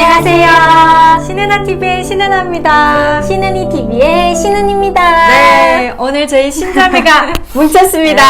안녕하세요. 신은아 TV의 신은아입니다. 신은이 TV의 신은입니다. 네, 오늘 저희 신자매가 뭉쳤습니다.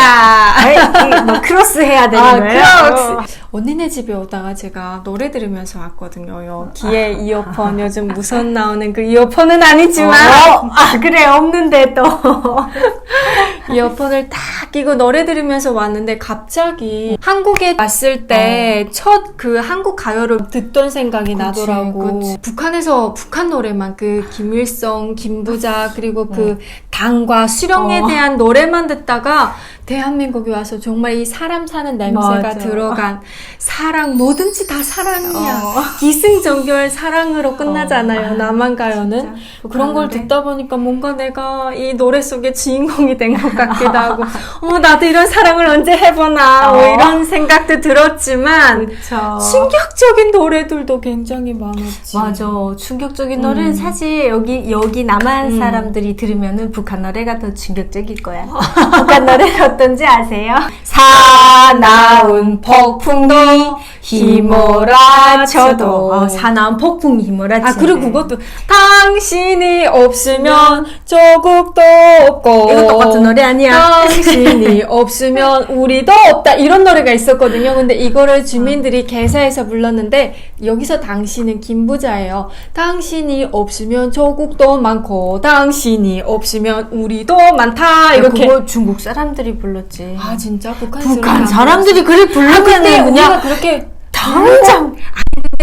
아이, 이뭐 크로스 해야 되는 아, 거예요? 크록스. 언니네 집에 오다가 제가 노래 들으면서 왔거든요. 요 귀에 이어폰, 요즘 무선 나오는 그 이어폰은 아니지만, 어, 아 그래 없는데 또 이어폰을 딱 끼고 노래 들으면서 왔는데 갑자기 한국에 왔을 때 첫 그 한국 가요를 듣던 생각이 나더라고. 그치. 북한에서 북한 노래만 그 김일성, 김부자 그리고 그 당과 수령에 어. 대한 노래만 듣다가 대한민국에 와서 정말 이 사람 사는 냄새가 맞아. 들어간 사랑 뭐든지 다 사랑이야. 어. 기승전결 사랑으로 끝나잖아요. 어. 나만 가요는. 그런 걸. 듣다 보니까 뭔가 내가 이 노래 속의 주인공이 된 것 같기도 하고, 어, 나도 이런 사랑을 언제 해보나, 뭐 어. 이런 생각도 들었지만, 그쵸. 충격적인 노래들도 굉장히 많았지. 맞아 충격적인 노래는 음. 사실 여기 여기 남한 음. 사람들이 들으면은 북한 노래가 더 충격적일 거야. 북한 노래는 어떤지 아세요? 사나운 폭풍이 휘몰아쳐도 어, 사나운 폭풍이 휘몰아치네. 아, 그리고 그것도, 당신이 없으면 조국도 없고. 이거 똑같은 노래 아니야? 당신이 없으면 우리도 없다. 이런 노래가 있었거든요. 근데 이거를 주민들이 개사해서 불렀는데, 여기서 당신은 김부자예요. 당신이 없으면 조국도 많고, 당신이 없으면 우리도 많다. 이렇게. 그거 중국 사람들이 불렀지. 아, 진짜? 북한, 북한 사람 사람들이 그래 아, 부르면은 우리가 그냥 그렇게 당장.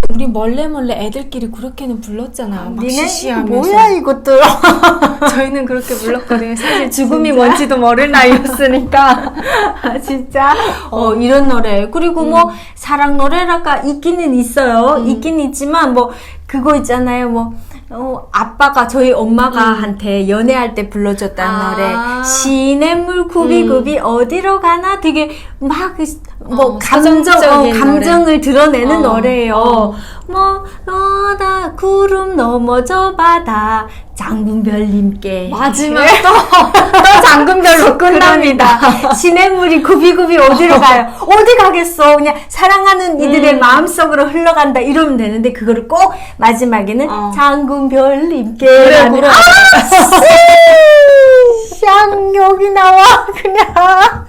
우리 멀래 멀래 애들끼리 그렇게는 불렀잖아요. 막 니네 시시하면서. 뭐야 이것들. 저희는 그렇게 불렀거든요. 사실 죽음이 뭔지도 모를 나이였으니까. 아, 진짜? 어 이런 노래. 그리고 뭐 사랑 노래랄까 있기는 있어요. 있긴 있지만 뭐 그거 있잖아요. 뭐 어, 아빠가 저희 엄마가 한테 연애할 때 불러줬다는 아. 노래 시냇물 굽이굽이 어디로 가나 되게 막 뭐 어, 감정 어, 서정적인 감정을 드러내는 어. 노래예요 어. 뭐 너다 구름 넘어져 바다 장군별님께 마지막 또, 또 장군별로 끝납니다. 시냇물이 굽이굽이 어디로 가요? 어디 가겠어? 그냥 사랑하는 이들의 음. 마음속으로 흘러간다 이러면 되는데 그거를 꼭 마지막에는 어. 장군별님께 그래, 그래. 쌍 여기 나와 그냥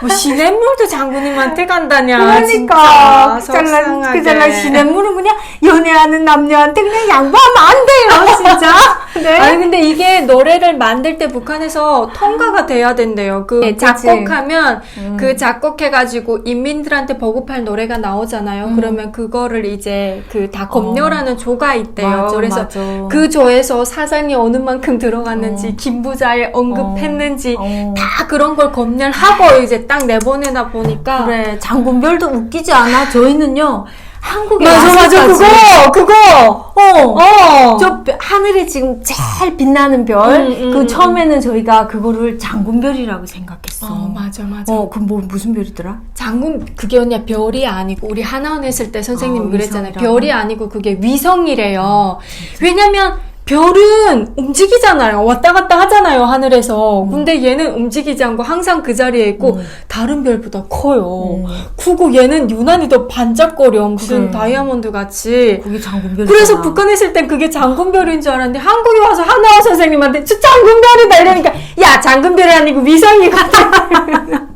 뭐 시냇물도 장군님한테 간다냐. 그러니까 진짜 그 잘난. 그 잘난 시냇물은 그냥 연애하는 남녀한테 그냥 양보하면 안 돼요 진짜 네. 아니 근데 이게 노래를 만들 때 북한에서 통과가 돼야 된대요. 그 네. 작곡하면 음. 그 작곡해가지고 인민들한테 보급할 노래가 나오잖아요. 그러면 그거를 이제 그 다 검열하는 조가 있대요. 음. 어. 맞아, 그래서 맞아. 그 조에서 사상이 어느 만큼 들어갔는지 김부자에 언급했는지 어. 다 그런 걸 검열하고 이제 딱 내보내다 보니까 그래 장군별도 웃기지 않아 저희는요 한국에 맞아 맞아 그거 그거 어. 어저 별- 하늘에 지금 제일 빛나는 별, 음, 음, 그 음. 처음에는 저희가 그거를 장군별이라고 생각했어. 어, 맞아 맞아 어, 그뭐 무슨 별이더라? 장군 그게 언니야 별이 아니고 우리 하나원 했을 때 선생님이 아, 그랬잖아요 위성이라고? 별이 아니고 그게 위성이래요 왜냐면 별은 움직이잖아요 왔다 갔다 하잖아요 하늘에서 음. 근데 얘는 움직이지 않고 항상 그 자리에 있고 다른 별보다 커요 음. 크고 얘는 유난히 더 반짝거려 무슨 그래. 다이아몬드 같이 그게 장군별. 그래서 북한에 있을 땐 그게 장군별인 줄 알았는데 한국에 와서 하나원 선생님한테 저 장군별이다 이러니까 야 장군별이 아니고 위성이거든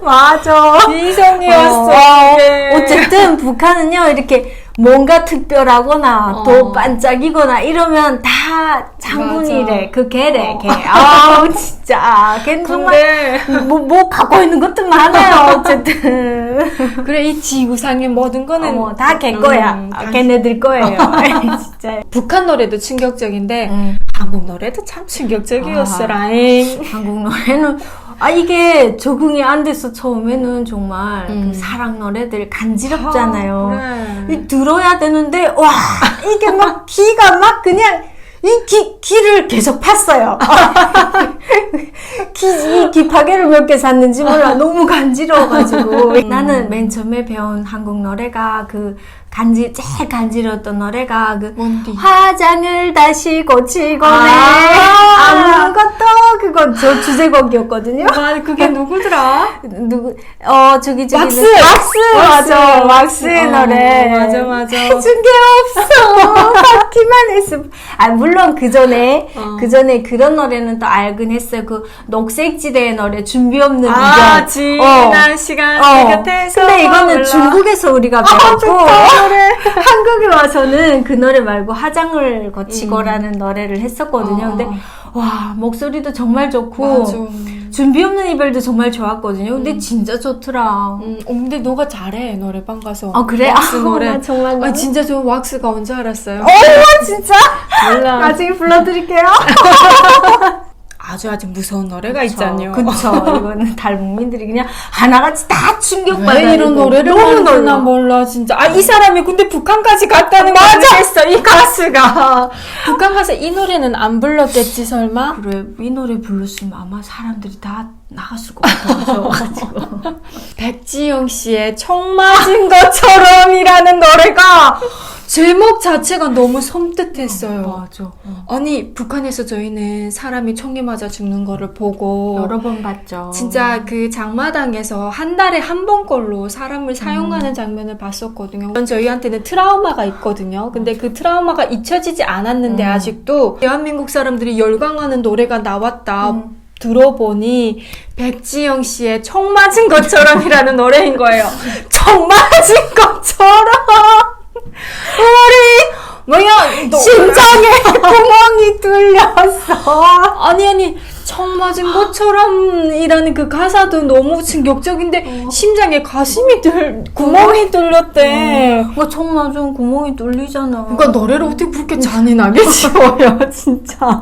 맞아. 위성이었어 어, 이게. 어쨌든 북한은요 이렇게 뭔가 특별하거나 어. 또 반짝이거나 이러면 다 장군이래 맞아. 그 개래 어. 개. 아우 진짜 걔는 정말 뭐, 뭐 갖고 있는 것도 많아요 어쨌든 그래 이 지구상의 모든 거는 어, 다걔 거야 음, 아, 다- 걔네들 거예요 진짜 북한 노래도 충격적인데 음. 한국 노래도 참 충격적이었어라잉. 한국 노래는 아 이게 적응이 안 돼서 처음에는 정말 음. 그 사랑 노래들 간지럽잖아요. 아, 그래. 이 들어야 되는데 와 이게 막 귀가 막 그냥 이 귀, 귀를 계속 팠어요. 귀, 이 귀파개를 몇 개 샀는지 몰라. 너무 간지러워가지고. 나는 맨 처음에 배운 한국 노래가 그 간지 제일 간지러웠던 노래가 그 뭔디? 화장을 다시 고치고네 아. 아무것도 그거 저 주제곡이었거든요. 와, 그게 누구더라? 누구 어 저기 저기 왁스! 왁스 왁스! 맞아 왁스의 어, 노래 맞아, 맞아. 해준 게 없어 받기만 했어 아 물론 그 전에 어. 그 전에 그런 노래는 또 알긴 했어요 그 녹색지대의 노래 준비 없는 아, 지난 시간 내 곁에서 근데 이거는 몰라. 중국에서 우리가 배웠고 좋다, 노래. 한국에 와서는 그 노래 말고 화장을 거치고라는 노래를 했었거든요. 어. 근데 와 목소리도 정말 좋고 맞아. 준비 없는 이별도 정말 좋았거든요. 근데 진짜 좋더라. 음, 어, 근데 너가 잘해 노래방 가서. 아, 그래? 왁스 아, 노래. 나 정말요? 아 진짜 저 왁스가 언제 알았어요? 어 진짜? 몰라. 나중에 불러드릴게요. 아주 아주 무서운 노래가 있잖아요. 그쵸. 이거는 달국민들이 그냥 하나같이 다 충격받아. 왜 이런 노래를 만드나 몰라 진짜. 아 이 사람이 근데 북한까지 갔다는 거 모르겠어 이 가수가. 북한 가서 이 노래는 안 불렀겠지 설마? 그래 이 노래 불렀으면 아마 사람들이 다 나갔을 것 같아가지고. 백지영 씨의 청 맞은 것처럼이라는 노래가 제목 자체가 너무 섬뜩했어요. 맞아. 어. 아니 북한에서 저희는 사람이 총에 맞아 죽는 거를 보고 여러 번 봤죠. 진짜 그 장마당에서 한 달에 한 번꼴로 사람을 사용하는 장면을 봤었거든요. 저희한테는 트라우마가 있거든요. 근데 그 트라우마가 잊혀지지 않았는데 음. 아직도 대한민국 사람들이 열광하는 노래가 나왔다. 음. 들어보니 백지영 씨의 총 맞은 것처럼이라는 노래인 거예요. 총 맞은 것처럼 우리 뭐야 너- 심장에 구멍이 뚫렸어. 아니 아니 청 맞은 것처럼이라는 그 가사도 너무 충격적인데 심장에 가심이 뚫 구멍이 뚫렸대. 뭐총 맞으면 구멍이 뚫리잖아. 그러니까 노래를 어떻게 그렇게 잔인하게 지어요, 진짜.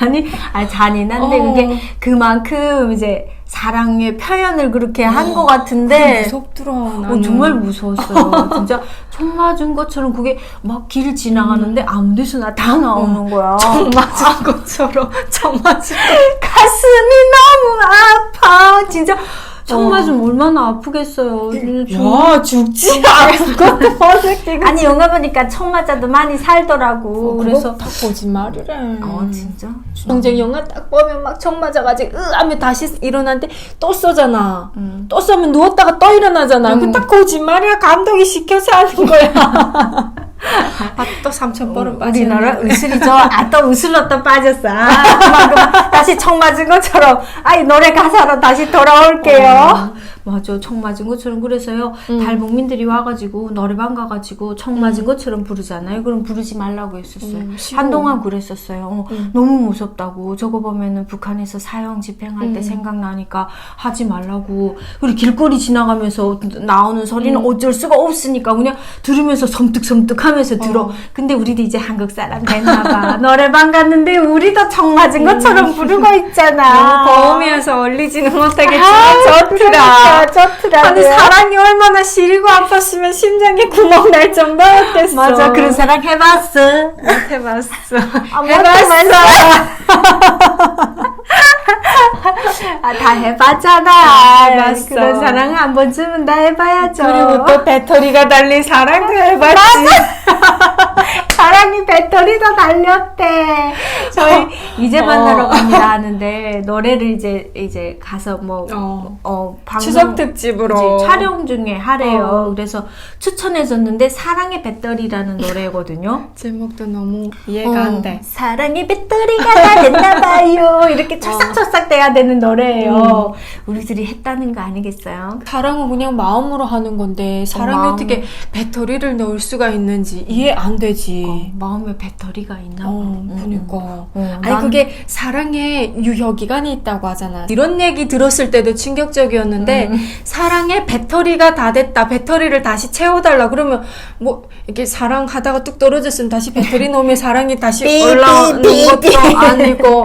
아니, 아니 잔인한데 어. 그게 그만큼 이제 사랑의 표현을 그렇게 한 것 같은데. 무섭더라. 어. 정말 무서웠어요. 진짜 총 맞은 것처럼 그게 막 길 지나가는데 아무 데서나 다 나오는 거야. 청 맞은 것처럼 청 맞은 가슴이 너무 아파. 진짜 총 어. 맞으면 얼마나 아프겠어요. 야 죽지 않은 것도 어색해. 아니 영화 보니까 총 맞아도 많이 살더라고. 그래서 그래서 다 거짓말이래. 어 진짜? 경쟁 영화 딱 보면 막청 맞아가지고 으 하면 다시 일어났는데 또 쏘잖아. 음. 또 쏘면 누웠다가 또 일어나잖아. 음. 그딱 거짓말이야. 감독이 시켜서 하는 거야. 아, 또 3천 번은 빠지네. 우리나라 의술이죠. 아, 또 의술로 또 빠졌어. 아. 다시 총 맞은 것처럼. 아이, 노래 가사로 다시 돌아올게요. 맞아. 총 맞은 것처럼. 그래서요. 음. 달국민들이 와가지고, 노래방 가가지고, 총 맞은 것처럼 부르잖아요. 그럼 부르지 말라고 했었어요. 음. 한동안 그랬었어요. 어, 음. 너무 무섭다고. 저거 보면은 북한에서 사형 집행할 때 음. 생각나니까 하지 말라고. 그리고 길거리 지나가면서 나오는 소리는 음. 어쩔 수가 없으니까 그냥 들으면서 섬뜩섬뜩 하면서 들어. 어. 근데 우리도 이제 한국 사람 됐나봐. 노래방 갔는데 우리도 청 맞은 것처럼 부르고 있잖아. 너무 고음이어서 얼리지는 못하겠지만 아, 좋더라. 좋더라. 아니 사랑이 얼마나 시리고 아팠으면 심장에 구멍 날 정도였겠어. 맞아. 그런 사랑 해봤어. 해봤어. 아, 해봤어. 아, 다 해봤잖아. 아, 해봤어. 그런 사랑 한 번쯤은 다 해봐야죠. 그리고 또 배터리가 달린 사랑도 해봤지. 사랑이 배터리도 달렸대. 저희 이제 어. 만나러 갑니다 하는데 노래를 이제 이제 가서 뭐 어. 어, 방송 추석 특집으로 이제 촬영 중에 하래요. 어. 그래서 추천해줬는데 사랑의 배터리라는 노래거든요. 제목도 너무 이해가 어, 안 돼. 사랑의 배터리가 다 됐나봐요. 이렇게 찰싹찰싹 돼야 되는 노래예요. 우리들이 했다는 거 아니겠어요? 사랑은 그냥 마음으로 하는 건데 사랑이. 어, 떻게 배터리를 넣을 수가 있는지 이해 안 되지. 어, 마음에 배터리가 있나 봐. 어, 음, 그러니까. 음. 어, 아니 난- 그게 사랑에 유효 기간이 있다고 하잖아. 이런 얘기 들었을 때도 충격적이었는데 음. 사랑에 배터리가 다 됐다. 배터리를 다시 채워달라. 그러면 뭐 이렇게 사랑하다가 뚝 떨어졌으면 다시 배터리 넣으면 사랑이 다시 삐, 올라오는 것도 삐. 아니고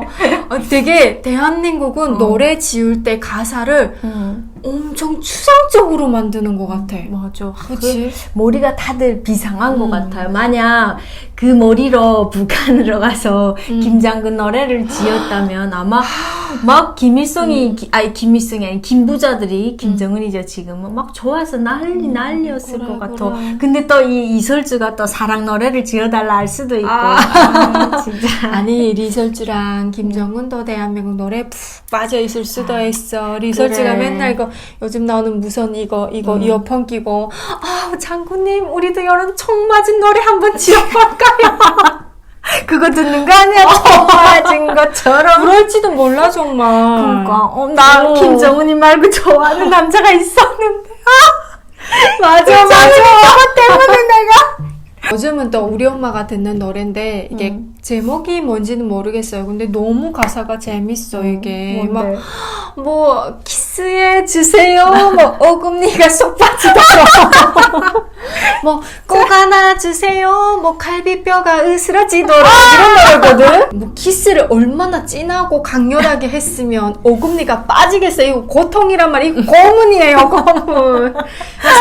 어, 되게 대한민국은 어. 노래 지을 때 가사를 음. 엄청 추상적으로 만드는 것 같아. 맞아. 그치? 그 머리가 다들 비상한 것 음. 같아요. 만약 그 머리로 북한으로 가서 음. 김장군 노래를 지었다면 아마 막 김일성이, 음. 기- 아니 김일성이 아니 김부자들이 김정은이죠 지금은 막 좋아서 난리 난리였을 그래, 것 같아. 그래. 근데 또 이 이설주가 또 사랑 노래를 지어달라 할 수도 있고. 아. 아, 진짜. 아니 리설주랑 김정은도 대한민국 노래 푹 빠져 있을 수도 있어. 리설주가 그래. 맨날 이거 요즘 나오는 무선 이거 이거 음. 이어폰 끼고 아 장군님 우리도 이런 총 맞은 노래 한번 지어볼까요? 그거 듣는 거 아니야? 총 맞은 것처럼. 그럴지도 몰라 정말. 그러니까 어, 나 어. 김정은이 말고 좋아하는 남자가 있었는데. 맞아 맞아. 그것 때문에 내가. 요즘은 또 우리 엄마가 듣는 노래인데 이게 음. 제목이 뭔지는 모르겠어요. 근데 너무 가사가 재밌어 이게 막? 뭐 키스해 주세요. 뭐 어금니가 쏙 빠지도록. 뭐꼭 안아 주세요. 뭐 갈비뼈가 으스러지도록 이런 노래거든. 뭐 키스를 얼마나 진하고 강렬하게 했으면 어금니가 빠지겠어요. 이거 고통이란 말이 고문이에요. 고문.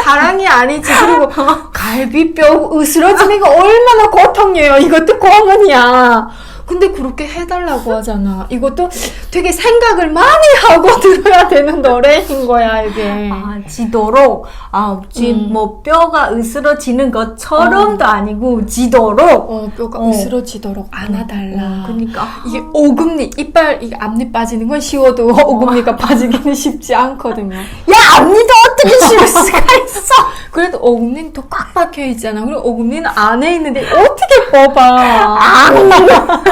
사랑이 아니지. 그리고 갈비뼈 으스러지는 거 얼마나 고통이에요. 이것도 고문이야. 근데 그렇게 해달라고 하잖아. 이것도 되게 생각을 많이 하고 들어야 되는 노래인 거야, 이게. 아, 지도록. 아, 지, 음. 뭐, 뼈가 으스러지는 것처럼도 아니고, 지도록. 어, 뼈가 어. 으스러지도록 안아달라. 어, 그러니까. 이게 오금니, 이빨, 이게 앞니 빠지는 건 쉬워도 오금니가 빠지기는 쉽지 않거든요. 야, 앞니도 어떻게 쉴 수가 있어? 그래도 오금니는 또 꽉 박혀 있잖아. 그리고 오금니는 안에 있는데 어떻게 뽑아?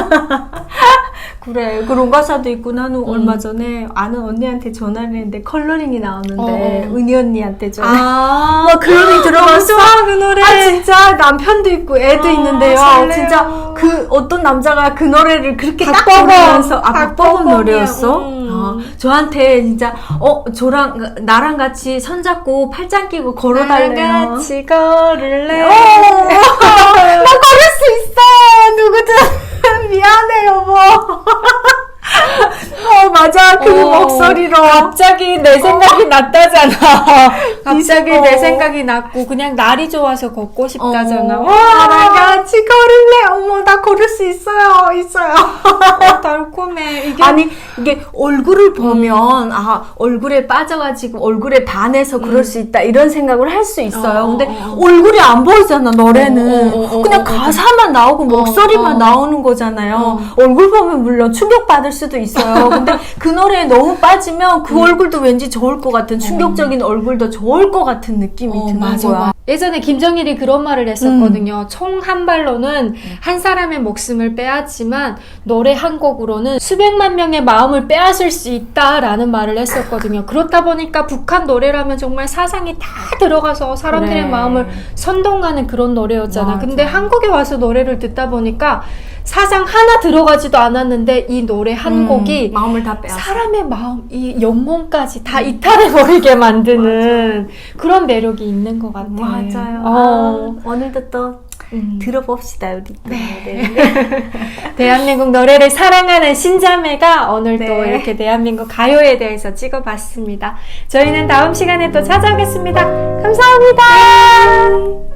그래, 그런 가사도 있고, 나는 얼마 전에 아는 언니한테 전화를 했는데, 컬러링이 나오는데, 어, 어. 은희 언니한테 전화. 아, 뭐 그런 게 들어갔어? 좋아, 그 노래. 아 진짜 남편도 있고 애도 아, 있는데요. 설레요. 진짜 그 어떤 남자가 그 노래를 그렇게 딱. 부르면서 아 박버거이야. 노래였어. 음. 어, 저한테 진짜 어 저랑 나랑 같이 손 잡고 팔짱 끼고 걸어달래요. 같이 걸을래. 어, 나 걸을 수 있어. 누구든 미안해 여보. 어 맞아 그 어, 목소리로. 갑자기 내 생각이 났다잖아. 갑자기 어. 내 생각이 났고 그냥 날이 좋아서 걷고 싶다잖아. 어, 와, 나랑 같이 걸을래. 어머 나 걸을 수 있어요. 있어요. 달콤해. 이게 아니 이게 얼굴을 보면 아 얼굴에 빠져가지고 얼굴에 반해서 그럴 수 있다 이런 생각을 할 수 있어요. 어, 근데 어, 어. 얼굴이 안 보이잖아 노래는 어, 어, 어, 어, 그냥 어, 어. 가사만 나오고 목소리만 어. 나오는 거잖아요. 어. 얼굴 보면 물론 충격 받을 수도 있어요. 근데 그 노래에 너무 빠지면 음. 그 얼굴도 왠지 좋을 것 같은 충격적인 얼굴도 좋을 것 같은 느낌이 어, 드는 맞아, 거야. 맞아. 예전에 김정일이 그런 말을 했었거든요. 총 한 발로는 한 사람의 목숨을 빼앗지만 노래 한 곡으로는 수백만 명의 마음을 빼앗을 수 있다라는 말을 했었거든요. 그렇다 보니까 북한 노래라면 정말 사상이 다 들어가서 사람들의 그래. 마음을 선동하는 그런 노래였잖아. 맞아. 근데 한국에 와서 노래를 듣다 보니까 사상 하나 들어가지도 않았는데 이 노래 한 음, 곡이 마음을 다 빼앗어. 사람의 마음, 이 영혼까지 다 이탈해버리게 만드는 그런 매력이 있는 것 같아. 맞아요. 어. 아, 오늘도 또 음. 들어봅시다 우리 또. 네. 대한민국 노래를 사랑하는 신자매가 오늘 또 네. 이렇게 대한민국 가요에 대해서 찍어봤습니다. 저희는 다음 시간에 또 찾아오겠습니다. 감사합니다.